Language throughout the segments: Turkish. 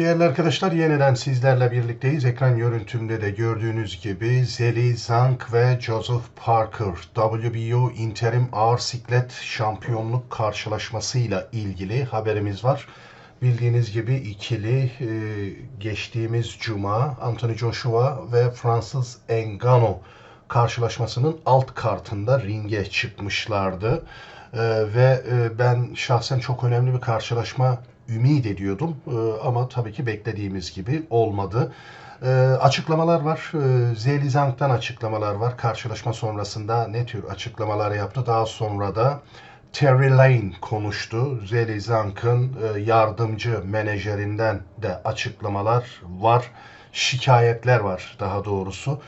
Değerli arkadaşlar yeniden sizlerle birlikteyiz. Ekran görüntümde de gördüğünüz gibi Zeli Zank ve Joseph Parker WBO interim ağır siklet şampiyonluk karşılaşmasıyla ilgili haberimiz var. Bildiğiniz gibi ikili e, geçtiğimiz cuma Anthony Joshua ve Francis Ngannou karşılaşmasının alt kartında ringe çıkmışlardı. Ee, ve e, ben şahsen çok önemli bir karşılaşma ümit ediyordum. Ee, ama tabii ki beklediğimiz gibi olmadı. Ee, açıklamalar var. Ee, Zeli Zang'dan açıklamalar var. Karşılaşma sonrasında ne tür açıklamalar yaptı. Daha sonra da Terry Lane konuştu. Zeli Zang'ın e, yardımcı menajerinden de açıklamalar var. Şikayetler var daha doğrusu.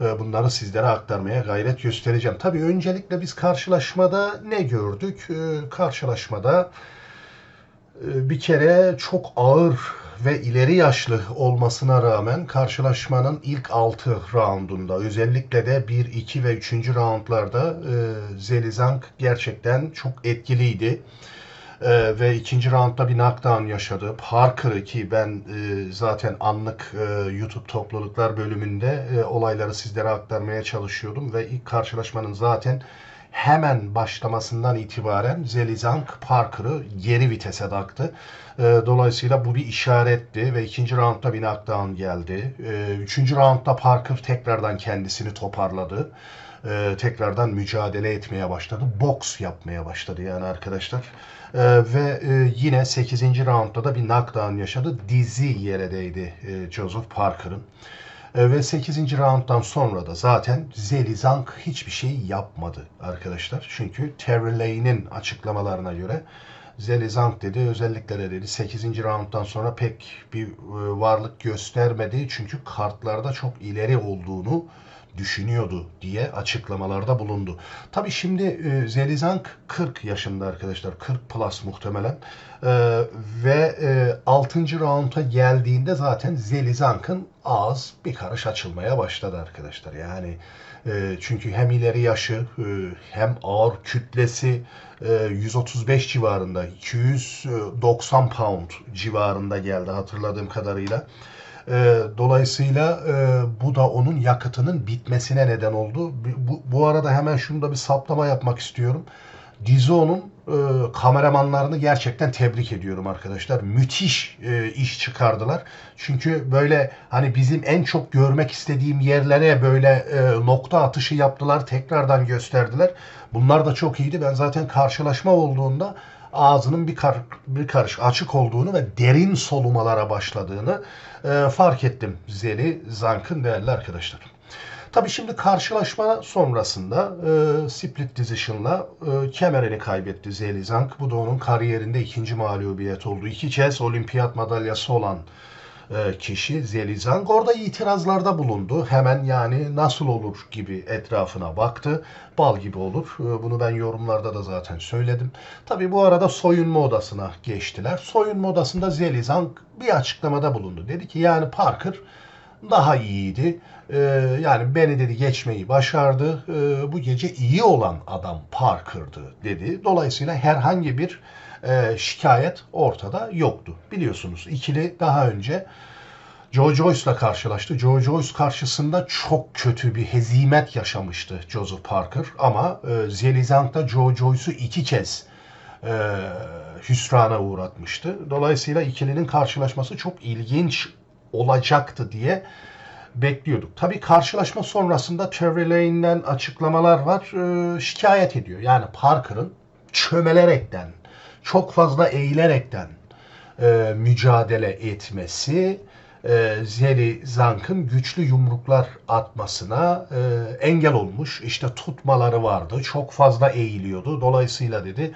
E, Bunları sizlere aktarmaya gayret göstereceğim. Tabii öncelikle biz karşılaşmada ne gördük? E, Karşılaşmada e, bir kere çok ağır ve ileri yaşlı olmasına rağmen karşılaşmanın ilk 6 roundunda özellikle de 1, 2 ve 3. roundlarda e, gerçekten çok etkiliydi. E, ve ikinci roundda bir knockdown yaşadı. Parker'ı ki ben e, zaten anlık e, YouTube topluluklar bölümünde e, olayları sizlere aktarmaya çalışıyordum ve ilk karşılaşmanın zaten hemen başlamasından itibaren Zelizang Parker'ı geri vitese taktı. E, dolayısıyla bu bir işaretti ve ikinci roundda bir knockdown geldi. E, üçüncü roundda Parker tekrardan kendisini toparladı. E, tekrardan mücadele etmeye başladı. Boks yapmaya başladı yani arkadaşlar. E, ve e, yine 8. roundda da bir knockdown yaşadı. Dizi yere değdi e, Joseph Parker'ın. E, Ve 8. rounddan sonra da zaten Zelizang hiçbir şey yapmadı arkadaşlar. Çünkü Terry Lane'in açıklamalarına göre Zelizang dedi özellikle de dedi 8. rounddan sonra pek bir e, varlık göstermedi. Çünkü kartlarda çok ileri olduğunu düşünüyordu diye açıklamalarda bulundu. Tabii şimdi e, Zelizang 40 yaşında arkadaşlar. 40 plus muhtemelen. E, ve e, 6. rounda geldiğinde zaten Zelizang'ın ağız bir karış açılmaya başladı arkadaşlar. Yani e, çünkü hem ileri yaşı e, hem ağır kütlesi e, 135 civarında 290 pound civarında geldi hatırladığım kadarıyla. E, dolayısıyla e, bu da onun yakıtının bitmesine neden oldu. Bu, bu arada hemen şunu da bir saplama yapmak istiyorum. Dizo'nun e, kameramanlarını gerçekten tebrik ediyorum arkadaşlar. Müthiş e, iş çıkardılar. Çünkü böyle hani bizim en çok görmek istediğim yerlere böyle e, nokta atışı yaptılar. Tekrardan gösterdiler. Bunlar da çok iyiydi. Ben zaten karşılaşma olduğunda ağzının bir, kar, bir karış açık olduğunu ve derin solumalara başladığını e, fark ettim Zeli Zank'ın değerli arkadaşlar. Tabii şimdi karşılaşma sonrasında e, split decision'la e, kemerini kaybetti Zeli Zank. Bu da onun kariyerinde ikinci mağlubiyet oldu. İki kez olimpiyat madalyası olan kişi Zeli Zank. Orada itirazlarda bulundu. Hemen yani nasıl olur gibi etrafına baktı. Bal gibi olur. E, bunu ben yorumlarda da zaten söyledim. Tabii bu arada soyunma odasına geçtiler. Soyunma odasında Zeli Zank bir açıklamada bulundu. Dedi ki yani Parker daha iyiydi. Ee, yani beni dedi geçmeyi başardı. Ee, bu gece iyi olan adam Parker'dı dedi. Dolayısıyla herhangi bir e, şikayet ortada yoktu. Biliyorsunuz ikili daha önce Joe Joyce'la karşılaştı. Joe Joyce karşısında çok kötü bir hezimet yaşamıştı Joseph Parker. Ama e, Zelizang'da Joe Joyce'u iki kez e, hüsrana uğratmıştı. Dolayısıyla ikilinin karşılaşması çok ilginç olacaktı diye bekliyorduk. Tabii karşılaşma sonrasında Terry Lane'den açıklamalar var. Ee, şikayet ediyor. Yani Parker'ın çömelerekten, çok fazla eğilerekten e, mücadele etmesi e, Zeli Zank'ın güçlü yumruklar atmasına e, engel olmuş. İşte tutmaları vardı. Çok fazla eğiliyordu. Dolayısıyla dedi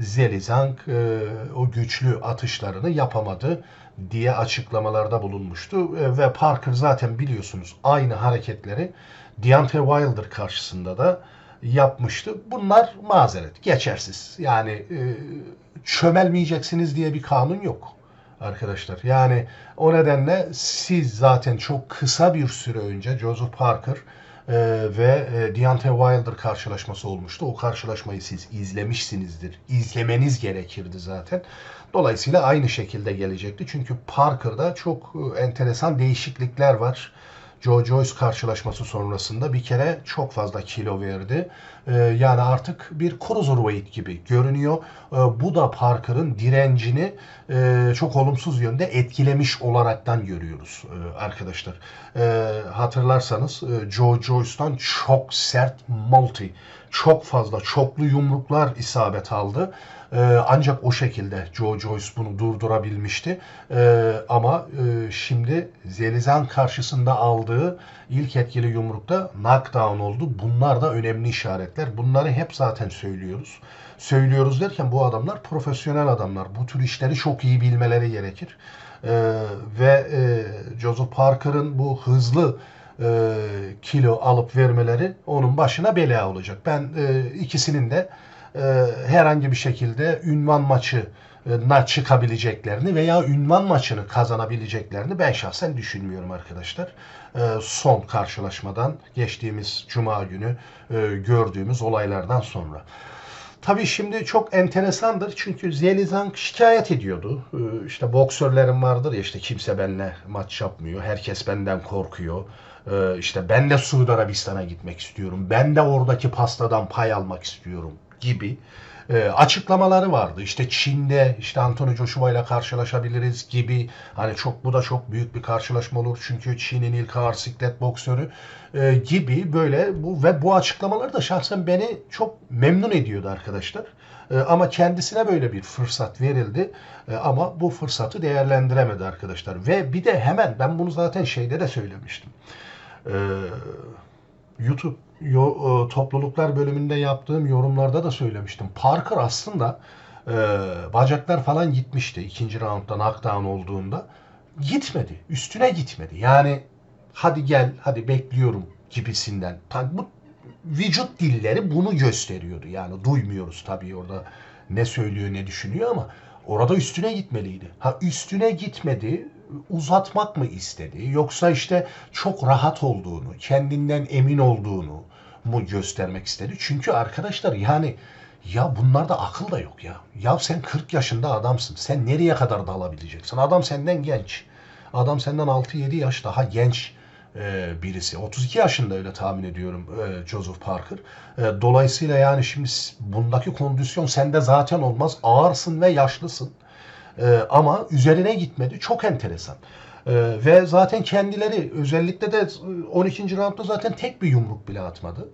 Zeli Zank e, o güçlü atışlarını yapamadı diye açıklamalarda bulunmuştu. E, ve Parker zaten biliyorsunuz aynı hareketleri Deontay Wilder karşısında da yapmıştı. Bunlar mazeret, geçersiz. Yani e, çömelmeyeceksiniz diye bir kanun yok arkadaşlar. Yani o nedenle siz zaten çok kısa bir süre önce Joseph Parker e, ve e, Deontay Wilder karşılaşması olmuştu. O karşılaşmayı siz izlemişsinizdir. İzlemeniz gerekirdi zaten. Dolayısıyla aynı şekilde gelecekti. Çünkü Parker'da çok e, enteresan değişiklikler var. Joe Joyce karşılaşması sonrasında bir kere çok fazla kilo verdi. Ee, yani artık bir cruiserweight gibi görünüyor. Ee, bu da Parker'ın direncini e, çok olumsuz yönde etkilemiş olaraktan görüyoruz e, arkadaşlar. Ee, hatırlarsanız e, Joe Joyce'dan çok sert multi, çok fazla çoklu yumruklar isabet aldı. Ee, ancak o şekilde Joe Joyce bunu durdurabilmişti. Ee, ama e, şimdi Zelizan karşısında aldığı ilk etkili yumrukta knockdown oldu. Bunlar da önemli işaretler. Bunları hep zaten söylüyoruz. Söylüyoruz derken bu adamlar profesyonel adamlar. Bu tür işleri çok iyi bilmeleri gerekir. Ee, ve e, Joseph Parker'ın bu hızlı e, kilo alıp vermeleri onun başına bela olacak. Ben e, ikisinin de e, herhangi bir şekilde ünvan maçı na çıkabileceklerini veya ünvan maçını kazanabileceklerini ben şahsen düşünmüyorum arkadaşlar. E, son karşılaşmadan geçtiğimiz cuma günü e, gördüğümüz olaylardan sonra. Tabii şimdi çok enteresandır çünkü Zelizang şikayet ediyordu. Ee, İşte boksörlerim vardır ya işte kimse benimle maç yapmıyor. Herkes benden korkuyor. Ee, İşte ben de Suudi Arabistan'a gitmek istiyorum. Ben de oradaki pastadan pay almak istiyorum gibi e, açıklamaları vardı. İşte Çin'de işte Anthony Joshua ile karşılaşabiliriz gibi. Hani çok bu da çok büyük bir karşılaşma olur. Çünkü Çin'in ilk ağır siklet boksörü e, gibi böyle bu ve bu açıklamalar da şahsen beni çok memnun ediyordu arkadaşlar. E, ama kendisine böyle bir fırsat verildi. Ama bu fırsatı değerlendiremedi arkadaşlar. Ve bir de hemen ben bunu zaten şeyde de söylemiştim. Eee YouTube yo, e, topluluklar bölümünde yaptığım yorumlarda da söylemiştim. Parker aslında e, bacaklar falan gitmişti ikinci roundda knockdown olduğunda. Gitmedi. Üstüne gitmedi. Yani hadi gel, hadi bekliyorum gibisinden. Bu vücut dilleri bunu gösteriyordu. Yani duymuyoruz tabii orada ne söylüyor ne düşünüyor ama orada üstüne gitmeliydi. Ha üstüne gitmedi uzatmak mı istedi yoksa işte çok rahat olduğunu, kendinden emin olduğunu mu göstermek istedi? Çünkü arkadaşlar yani ya bunlarda akıl da yok ya. Ya sen 40 yaşında adamsın. Sen nereye kadar dalabileceksin? Adam senden genç. Adam senden 6-7 yaş daha genç e, birisi. 32 yaşında öyle tahmin ediyorum e, Joseph Parker. E, dolayısıyla yani şimdi bundaki kondisyon sende zaten olmaz. Ağırsın ve yaşlısın. E, ama üzerine gitmedi. Çok enteresan. E, ve zaten kendileri özellikle de 12. roundda zaten tek bir yumruk bile atmadı.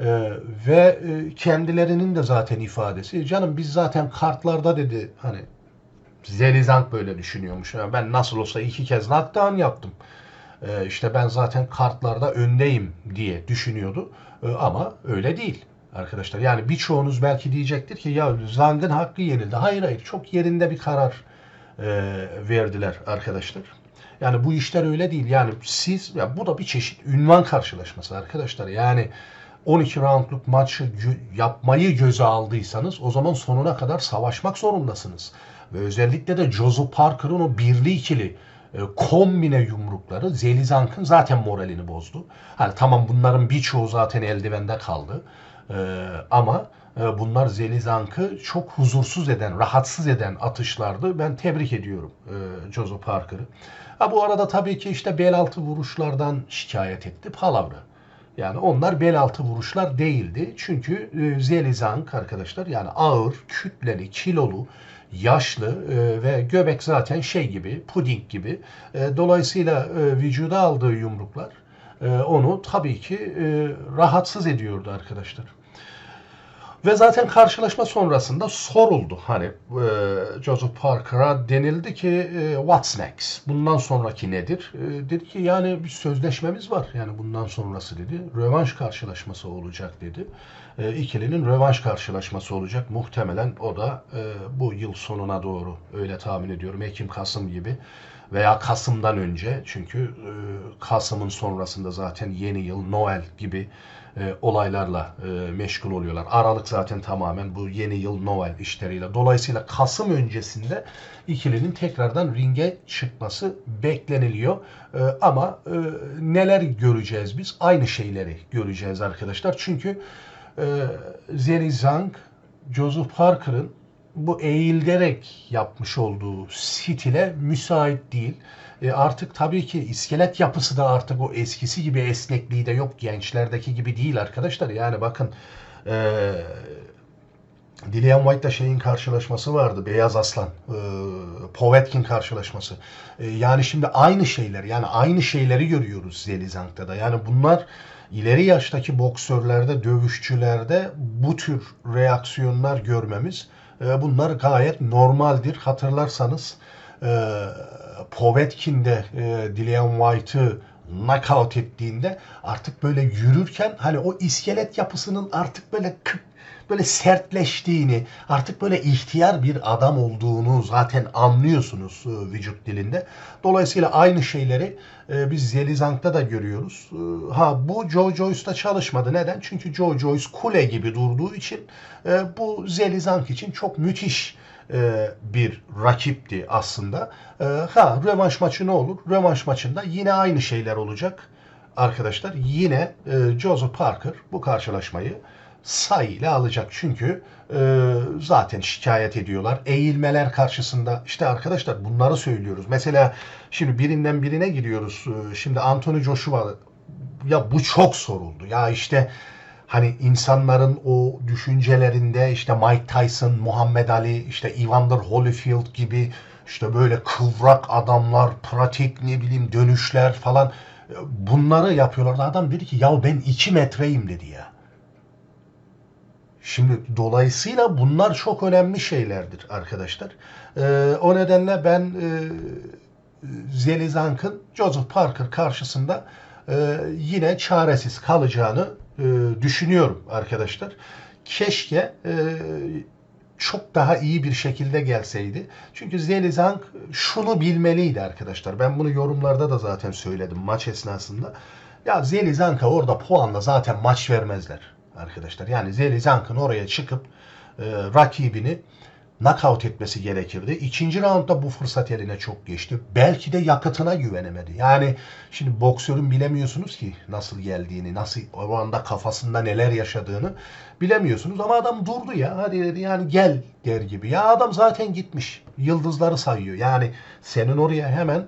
E, ve e, kendilerinin de zaten ifadesi canım biz zaten kartlarda dedi hani Zelizank böyle düşünüyormuş. Yani ben nasıl olsa iki kez knockdown yaptım. E, işte ben zaten kartlarda öndeyim diye düşünüyordu. E, ama öyle değil arkadaşlar. Yani birçoğunuz belki diyecektir ki ya Zang'ın hakkı yenildi. Hayır hayır çok yerinde bir karar e, verdiler arkadaşlar. Yani bu işler öyle değil. Yani siz ya bu da bir çeşit ünvan karşılaşması arkadaşlar. Yani 12 roundluk maçı yapmayı göze aldıysanız o zaman sonuna kadar savaşmak zorundasınız. Ve özellikle de Jozo Parker'ın o birli ikili e, kombine yumrukları Zelizank'ın zaten moralini bozdu. Hani tamam bunların birçoğu zaten eldivende kaldı. Ee, ama e, bunlar Zelizank'ı çok huzursuz eden, rahatsız eden atışlardı. Ben tebrik ediyorum e, Jozo Parker'ı. Ha, bu arada tabii ki işte bel altı vuruşlardan şikayet etti. Palavra. Yani onlar bel altı vuruşlar değildi. Çünkü e, Zelizank arkadaşlar yani ağır, kütleli, kilolu, yaşlı e, ve göbek zaten şey gibi, puding gibi. E, dolayısıyla e, vücuda aldığı yumruklar e, onu tabii ki e, rahatsız ediyordu arkadaşlar. Ve zaten karşılaşma sonrasında soruldu. Hani e, Joseph Parker'a denildi ki e, what's next? Bundan sonraki nedir? E, dedi ki yani bir sözleşmemiz var. Yani bundan sonrası dedi. Rövanş karşılaşması olacak dedi. e, ikilinin rövanş karşılaşması olacak. Muhtemelen o da e, bu yıl sonuna doğru öyle tahmin ediyorum. Ekim-Kasım gibi veya Kasım'dan önce çünkü e, Kasım'ın sonrasında zaten yeni yıl, Noel gibi e, olaylarla e, meşgul oluyorlar. Aralık zaten tamamen bu yeni yıl Noel işleriyle. Dolayısıyla Kasım öncesinde ikilinin tekrardan ringe çıkması bekleniliyor. Ama neler göreceğiz biz? Aynı şeyleri göreceğiz arkadaşlar. Çünkü e, Zeri Zhang, Joseph Parker'ın bu eğilerek yapmış olduğu stile müsait değil. E artık tabii ki iskelet yapısı da artık o eskisi gibi esnekliği de yok. Gençlerdeki gibi değil arkadaşlar. Yani bakın e, Dillian White'la şeyin karşılaşması vardı. Beyaz Aslan. E, Povetkin karşılaşması. E, yani şimdi aynı şeyler. Yani aynı şeyleri görüyoruz Zelizang'da da. Yani bunlar ileri yaştaki boksörlerde, dövüşçülerde bu tür reaksiyonlar görmemiz e, bunlar gayet normaldir. Hatırlarsanız e, Povetkin de e, Dillian White'ı knockout ettiğinde artık böyle yürürken hani o iskelet yapısının artık böyle kıp böyle sertleştiğini, artık böyle ihtiyar bir adam olduğunu zaten anlıyorsunuz e, vücut dilinde. Dolayısıyla aynı şeyleri e, biz Zelizang'da da görüyoruz. E, ha bu Joe Joyce'da çalışmadı. Neden? Çünkü Joe Joyce kule gibi durduğu için bu Zelizang için çok müthiş bir rakipti aslında. Ha rövanş maçı ne olur? Rövanş maçında yine aynı şeyler olacak arkadaşlar. Yine Joseph Parker bu karşılaşmayı sayıyla alacak. Çünkü e, zaten şikayet ediyorlar. Eğilmeler karşısında işte arkadaşlar bunları söylüyoruz. Mesela şimdi birinden birine gidiyoruz. E, Şimdi Anthony Joshua ya bu çok soruldu. Ya işte hani insanların o düşüncelerinde işte Mike Tyson, Muhammed Ali, işte Evander Holyfield gibi işte böyle kıvrak adamlar, pratik ne bileyim dönüşler falan e, bunları yapıyorlardı. Adam dedi ki ya ben 2 metreyim dedi ya. Şimdi dolayısıyla bunlar çok önemli şeylerdir arkadaşlar. Ee, o nedenle ben e, Zelizank'ın Joseph Parker karşısında e, yine çaresiz kalacağını e, düşünüyorum arkadaşlar. Keşke e, çok daha iyi bir şekilde gelseydi. Çünkü Zelizank şunu bilmeliydi arkadaşlar. Ben bunu yorumlarda da zaten söyledim maç esnasında. Ya Zelizank'a orada puanla zaten maç vermezler arkadaşlar. Yani Zelizank'ın oraya çıkıp e, rakibini knockout etmesi gerekirdi. İkinci roundda bu fırsat eline çok geçti. Belki de yakıtına güvenemedi. Yani şimdi boksörün bilemiyorsunuz ki nasıl geldiğini, nasıl o anda kafasında neler yaşadığını bilemiyorsunuz. Ama adam durdu ya. Hadi dedi yani gel der gibi. Ya adam zaten gitmiş. Yıldızları sayıyor. Yani senin oraya hemen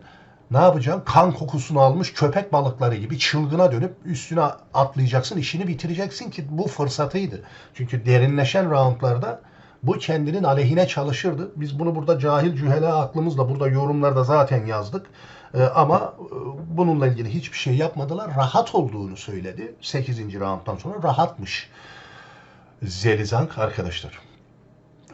ne yapacaksın? Kan kokusunu almış köpek balıkları gibi çılgına dönüp üstüne atlayacaksın, işini bitireceksin ki bu fırsatıydı. Çünkü derinleşen roundlarda bu kendinin aleyhine çalışırdı. Biz bunu burada cahil cühela aklımızla burada yorumlarda zaten yazdık. Ee, ama e, bununla ilgili hiçbir şey yapmadılar. Rahat olduğunu söyledi. 8. rounddan sonra rahatmış. Zelizank arkadaşlar.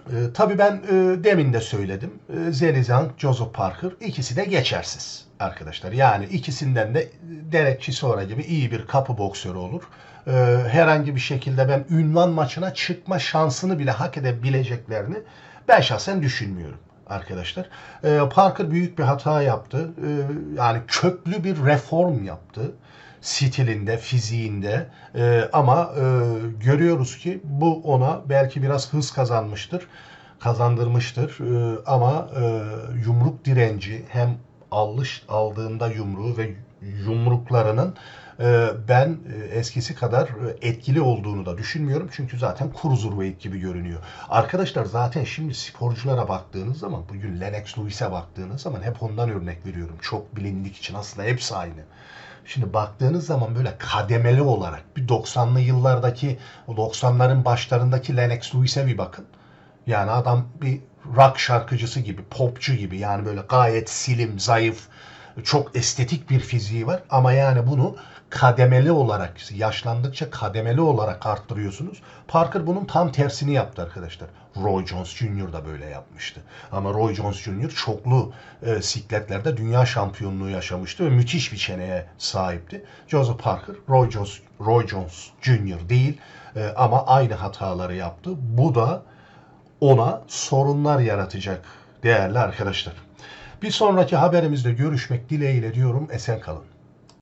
E, tabii ben e, demin de söyledim. E, Zelizang, Joseph Parker ikisi de geçersiz arkadaşlar. Yani ikisinden de Derek Chisora gibi iyi bir kapı boksörü olur. E, herhangi bir şekilde ben ünvan maçına çıkma şansını bile hak edebileceklerini ben şahsen düşünmüyorum arkadaşlar. E, Parker büyük bir hata yaptı. E, yani köklü bir reform yaptı stilinde, fiziğinde e, ama e, görüyoruz ki bu ona belki biraz hız kazanmıştır, kazandırmıştır e, ama e, yumruk direnci hem alış aldığında yumruğu ve yumruklarının e, ben e, eskisi kadar etkili olduğunu da düşünmüyorum. Çünkü zaten cruiserweight gibi görünüyor. Arkadaşlar zaten şimdi sporculara baktığınız zaman bugün Lennox Lewis'e baktığınız zaman hep ondan örnek veriyorum. Çok bilindik için aslında hepsi aynı. Şimdi baktığınız zaman böyle kademeli olarak bir 90'lı yıllardaki o 90'ların başlarındaki Lennox Lewis'e bir bakın. Yani adam bir rock şarkıcısı gibi, popçu gibi yani böyle gayet silim, zayıf, Çok estetik bir fiziği var ama yani bunu kademeli olarak yaşlandıkça kademeli olarak arttırıyorsunuz. Parker bunun tam tersini yaptı arkadaşlar. Roy Jones Jr. da böyle yapmıştı. Ama Roy Jones Jr. çoklu e, sikletlerde dünya şampiyonluğu yaşamıştı ve müthiş bir çeneye sahipti. Joseph Parker, Roy Jones, Roy Jones Jr. değil e, ama aynı hataları yaptı. Bu da ona sorunlar yaratacak değerli arkadaşlar. Bir sonraki haberimizde görüşmek dileğiyle diyorum. Esen kalın.